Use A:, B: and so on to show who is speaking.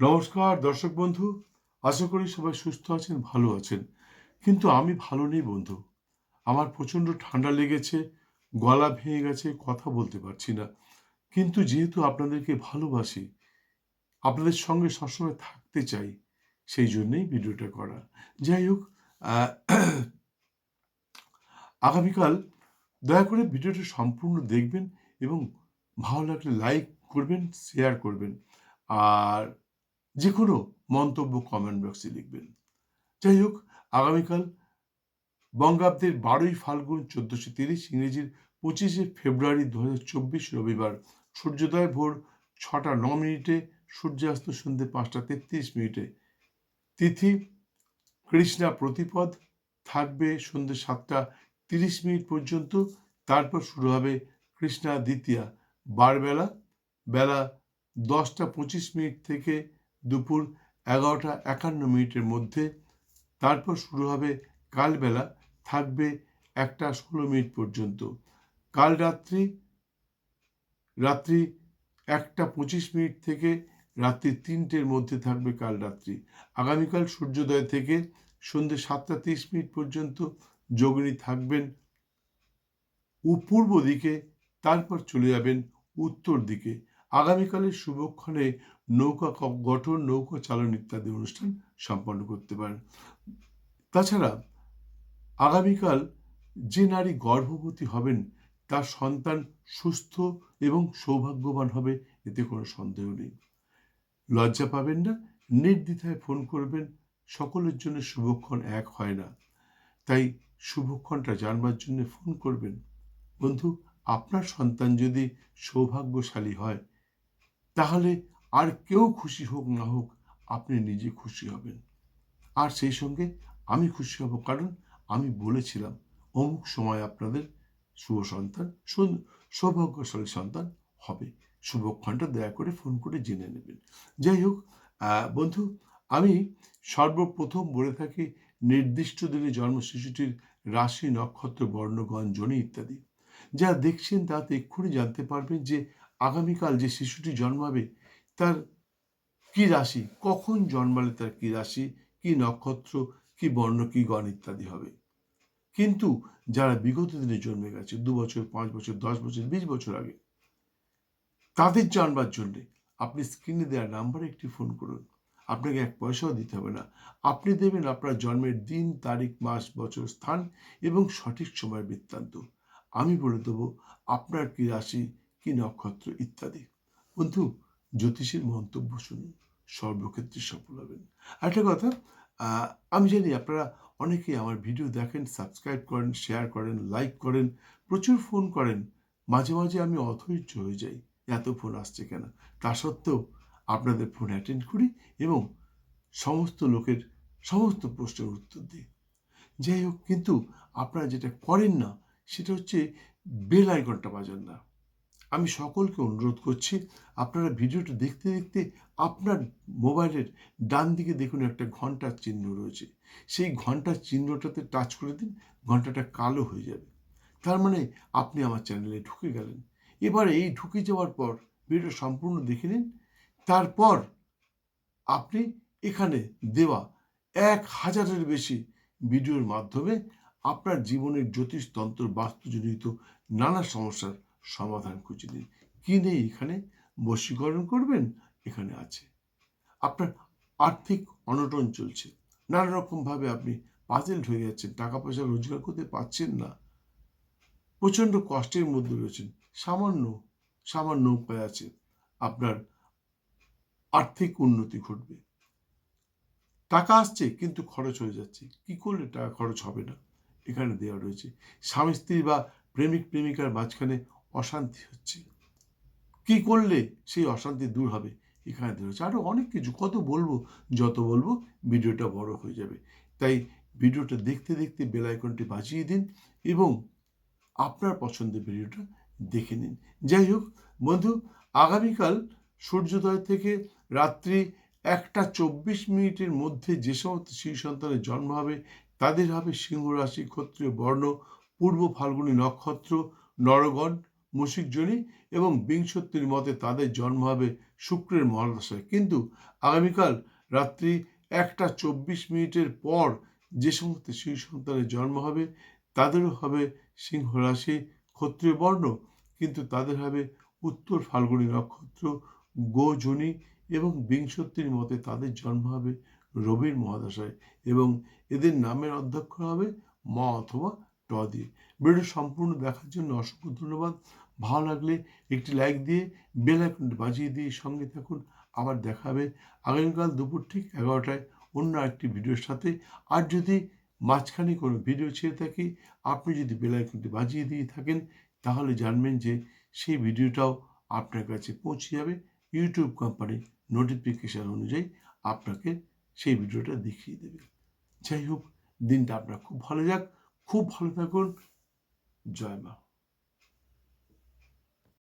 A: নমস্কার, দর্শক বন্ধু। আশা করি সবাই সুস্থ আছেন, ভালো আছেন। কিন্তু আমি ভালো নেই, বন্ধু। আমার প্রচণ্ড ঠান্ডা লেগেছে, গলা ভেঙে গেছে, কথা বলতে পারছি না। কিন্তু যেহেতু আপনাদেরকে ভালোবাসি, আপনাদের সঙ্গে সবসময় থাকতে চাই, সেই জন্যেই ভিডিওটা করা। যাই হোক আগামীকাল দয়া করে ভিডিওটা সম্পূর্ণ দেখবেন এবং ভালো লাগলে লাইক করবেন, শেয়ার করবেন। আর যে কোনো মন্তব্য কমেন্ট বক্সে লিখবেন। যাই হোক, আগামীকাল বঙ্গাব্দের বারোই ফাল্গুন চোদ্দশো তিরিশ ইংরেজির পঁচিশে ফেব্রুয়ারি দু চব্বিশ রবিবার সূর্যোদয় ভোর ছটা ন মিনিটে, সূর্যাস্ত সন্ধ্যে পাঁচটা তেত্রিশ মিনিটে। তিথি, কৃষ্ণা প্রতিপদ, থাকবে সন্ধ্যে সাতটা তিরিশ মিনিট পর্যন্ত। তারপর শুরু হবে কৃষ্ণা দ্বিতীয়া বারবেলা। বেলা দশটা পঁচিশ মিনিট থেকে দুপুর এগারোটা একান্ন মিনিটের মধ্যে। তারপর শুরু হবে কালবেলা, থাকবে একটা ষোলো মিনিট পর্যন্ত। কাল রাত্রি রাত্রি একটা পঁচিশ মিনিট থেকে রাত্রি তিনটের মধ্যে থাকবে কাল রাত্রি। আগামীকাল সূর্যোদয় থেকে সন্ধ্যে সাতটা তিরিশ মিনিট পর্যন্ত যোগিনী থাকবেন। পূর্ব দিকে, তারপর চলে যাবেন উত্তর দিকে। আগামীকালের শুভক্ষণে নৌকা গঠন, নৌকা চালন ইত্যাদি অনুষ্ঠান সম্পন্ন করতে পারেন। তাছাড়া আগামীকাল যে নারী গর্ভবতী হবেন, তার সন্তান সুস্থ এবং সৌভাগ্যবান হবে, এতে কোনো সন্দেহ নেই। লজ্জা পাবেন না, নির্দ্বিধায় ফোন করবেন, সকলের জন্য শুভক্ষণ এক হয় না। তাই শুভক্ষণটা জানবার জন্য ফোন করবেন। বন্ধু, আপনার সন্তান যদি সৌভাগ্যশালী হয় তাহলে আর কেউ খুশি হোক না হোক আপনি নিজে খুশি হবেন। আর সেই সঙ্গে আমি খুশি হব কারণ আমি বলেছিলাম, অমুক সময় আপনাদের শুভ সন্তান সুন- সৌভাগ্যশালী সন্তান হবে। শুভক্ষণটা দয়া করে ফোন করে জেনে নেবেন। যাই হোক বন্ধু, আমি সর্বপ্রথম বলে থাকি নির্দিষ্ট দিনে জন্ম শিশুটির রাশি, নক্ষত্র, বর্ণগণ, জনি ইত্যাদি। যা দেখছেন তাতে এক্ষুনি জানতে পারবেন যে আগামীকাল যে শিশুটি জন্মাবে, তার কি রাশি? কখন জন্মালে তার কি রাশি? কি নক্ষত্র? কি বর্ণ? কি গণ ইত্যাদি হবে। কিন্তু যারা বিগত দিনে জন্মে গেছে, দু বছর, পাঁচ বছর, দশ বছর, বিশ বছর আগে, তাদের জানবার জন্যে আপনি স্ক্রিনে দেওয়া নাম্বারে একটি ফোন করুন। আপনাকে এক পয়সাও দিতে হবে না। আপনি দেবেন আপনার জন্মের দিন, তারিখ, মাস, বছর, স্থান এবং সঠিক সময়ের বৃত্তান্ত। আমি বলে দেবো, আপনার কি রাশি কি নক্ষত্র ইত্যাদি। বন্ধু, জ্যোতিষীর মন্তব্য শুনুন, সর্বক্ষেত্রে সফল হবেন। একটা কথা আমি জানি আপনারা অনেকেই আমার ভিডিও দেখেন, সাবস্ক্রাইব করেন, শেয়ার করেন, লাইক করেন, প্রচুর ফোন করেন, মাঝে মাঝে আমি অধৈর্য হয়ে যাই, এত ফোন আসছে কেন? তা সত্ত্বেও আপনাদের ফোন অ্যাটেন্ড করি এবং সমস্ত লোকের সমস্ত প্রশ্নের উত্তর দিই। যাই হোক, কিন্তু আপনারা যেটা করেন না, সেটা হচ্ছে বেল আইকনটা বাজান না। আমি সকলকে অনুরোধ করছি, আপনারা ভিডিওটা দেখতে দেখতে আপনার মোবাইলের ডান দিকে দেখুন একটা ঘণ্টার চিহ্ন রয়েছে। সেই ঘণ্টার চিহ্নটাতে টাচ করে দিন, ঘন্টাটা কালো হয়ে যাবে। তার মানে আপনি আমার চ্যানেলে ঢুকে গেলেন। এবার এই ঢুকে যাওয়ার পর ভিডিও সম্পূর্ণ দেখে নিন। তারপর আপনি এখানে দেওয়া এক হাজারের বেশি ভিডিওর মাধ্যমে আপনার জীবনের জ্যোতিষতন্ত্র বাস্তুজনিত নানা সমস্যার সমাধান খুঁজে নিন কি নেই এখানে বশীকরণ করবেন? এখানে আছে। আপনার আর্থিক অনটন চলছে। নানা রকমভাবে আপনি পাজেল হয়ে যাচ্ছেন। টাকা পয়সা রোজগার করতে পারছেন না। প্রচণ্ড কষ্টের মধ্যে রয়েছেন। সামান্য সামান্য উপায় আছে। আপনার আর্থিক উন্নতি ঘটবে। টাকা আসছে, কিন্তু খরচ হয়ে যাচ্ছে। কি করলে টাকা খরচ হবে না? এখানে দেওয়া রয়েছে। স্বামী স্ত্রী বা প্রেমিক প্রেমিকার মাঝখানে অশান্তি হচ্ছে। কি করলে সেই অশান্তি দূর হবে? এখানে রয়েছে আরও অনেক কিছু। কত বলব, যত বলব, ভিডিওটা বড় হয়ে যাবে। তাই ভিডিওটা দেখতে দেখতে বেল আইকনটি বাজিয়ে দিন এবং আপনার পছন্দের ভিডিওটা দেখে নিন। যাই হোক, বন্ধু, আগামীকাল সূর্যোদয় থেকে রাত্রি একটা চব্বিশ মিনিটের মধ্যে যে সমস্ত শিশু সন্তানের জন্ম হবে, তাদের হবে সিংহ রাশি ক্ষত্রিয়, বর্ণ, পূর্ব ফাল্গুনী নক্ষত্র, নরগণ মুশিক জনি এবং বিংশতির মতে তাদের জন্ম হবে শুক্রের মহাদশায় কিন্তু আগামীকাল রাত্রি একটা চব্বিশ মিনিটের পর যে সমস্ত শিশু সন্তানের জন্ম হবে, তাদেরও হবে সিংহ রাশি ক্ষত্রিয় বর্ণ, কিন্তু তাদের হবে উত্তর ফাল্গুনী নক্ষত্র গোজনী এবং বিংশতির মতে তাদের জন্ম হবে রবির মহাদশায় এবং এদের নামের অধ্যক্ষ হবে ম অথবা ট দিয়ে। ভিডিওটি সম্পূর্ণ দেখার জন্য অসংখ্য ধন্যবাদ। ভালো লাগলে একটি লাইক দিয়ে বেল আইকনটি বাজিয়ে দিয়ে সঙ্গে থাকুন। আবার দেখা হবে আগামীকাল দুপুর ঠিক এগারোটায় অন্য একটি ভিডিওর সাথে। আর যদি মাঝখানে কোনো ভিডিও ছেড়ে থাকি, আপনি যদি বেল আইকনটি বাজিয়ে দিয়ে থাকেন, তাহলে জানবেন যে সেই ভিডিওটাও আপনার কাছে পৌঁছে যাবে। ইউটিউব কোম্পানির নোটিফিকেশান অনুযায়ী আপনাকে সেই ভিডিওটা দেখিয়ে দেবে। যাই হোক, দিনটা আপনার খুব ভালো যাক। খুব ভালো থাকুন। জয় মা।